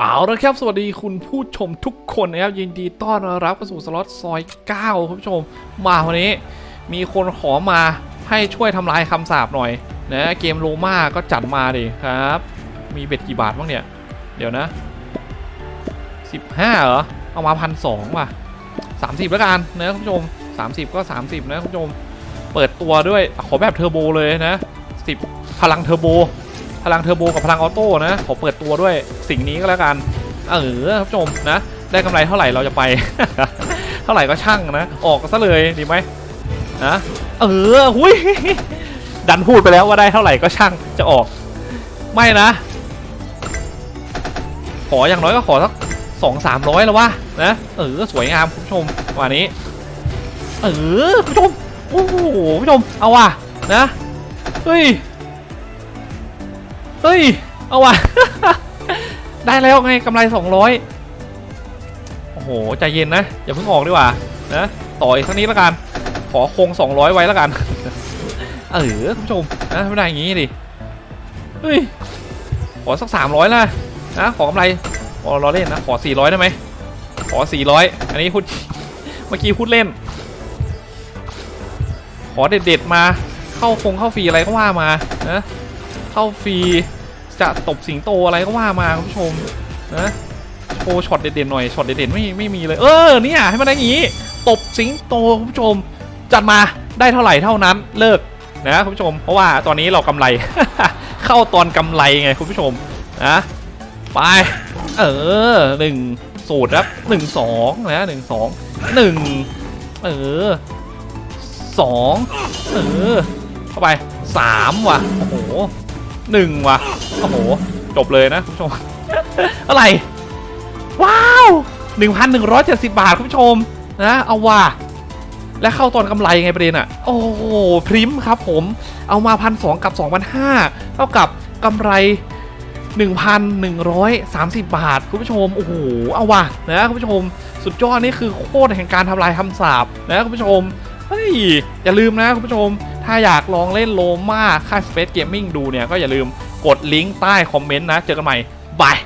เอาละครับ สวัสดีคุณผู้ชมทุกคนนะครับ ยินดีต้อนรับเข้าสู่สล็อตซอย9คุณผู้ชม มาวันนี้ มีคนขอมาให้ช่วยทำลายคำสาปหน่อยนะเกมโรมาก็จัดมาดิครับ มีเบ็ดกี่บาทบ้างเนี่ย เดี๋ยวนะ 15 เหรอ เอามาพันสองว่ะ 30 แล้วกันนะคุณผู้ชม 30 ก็ 30 นะคุณผู้ชม เปิดตัวด้วยขอแบบเทอร์โบเลยนะ 10 พลังเทอร์โบ พลังเทอร์โบกับพลังออโต้นะขอเปิดตัวด้วยสิ่งนี้ก็แล้วกัน เออท่านผู้ชมนะ ได้กำไรเท่าไหร่เราจะไป เท่าไหร่ก็ช่างนะ ออกซะเลยดีไหมนะเออหุยดันพูดไปแล้วว่าได้เท่าไหร่ก็ช่างจะออก ไม่นะ ขออย่างน้อยก็ขอสักสองสามร้อยแล้ววะนะเออสวยงามคุณผู้ชมวันนี้ เออคุณผู้ชมโอ้โหคุณผู้ชมเอาว่ะนะเฮ้ย เฮ้ย เอาวะ ได้แล้วไงกำไร 200 โอ้โห ใจเย็นนะ อย่าเพิ่งออกดีกว่า นะ ต่ออีกสักนิดละกัน ขอคง 200 ไว้ละกัน เออคุณผู้ชม นะไม่ได้อย่างงี้ดิ เฮ้ย ขอสัก 300ละนะ ขอกำไรขอรอเล่นนะ ขอ 400 ได้ไหม ขอ 400 อันนี้พูด เมื่อกี้พูดเล่น ขอเด็ดๆมา เข้าฟงเข้าฟรีอะไรก็ว่ามา นะ เข้าฟรี จะตบสิงโตอะไรก็ว่ามาคุณผู้ชมนะโชว์ช็อตเด่นๆหน่อยช็อตเด่นๆไม่ไม่มีเลยเออเนี่ยให้มันได้งี้ ตบสิงโตคุณผู้ชม จัดมาได้เท่าไหร่เท่านั้นเลิกนะคุณผู้ชม เพราะว่าตอนนี้เรากำไร เข้าตอนกำไรไงคุณผู้ชมนะไปเออหนึ่งสูตรครับหนึ่งสองนะหนึ่งสองหนึ่งเออสองเออเข้าไปสามว่ะโอ้โห หนึ่งว่ะ โอ้โห จบเลยนะคุณผู้ชม อะไร ว้าวหนึ่งพันหนึ่งร้อยเจ็ดสิบบาทคุณผู้ชม นะ เอาว่ะ และเข้าตอนกำไรไงประเด็นอะ โอ้โห พริมครับผม เอามาพันสองกับสองพันห้าเท่ากับกำไร 1,130 บาท คุณผู้ชม โอ้โห เอาว่ะ นะคุณผู้ชม สุดยอดนี่คือโคตรแห่งการทำลายคำสาปนะคุณผู้ชมเฮ้ยอย่าลืมนะคุณผู้ชม ถ้าอยากลองเล่นโลมาค่าย Space Gaming ดูเนี่ย ก็อย่าลืมกดลิงก์ใต้คอมเมนต์นะ เจอกันใหม่บาย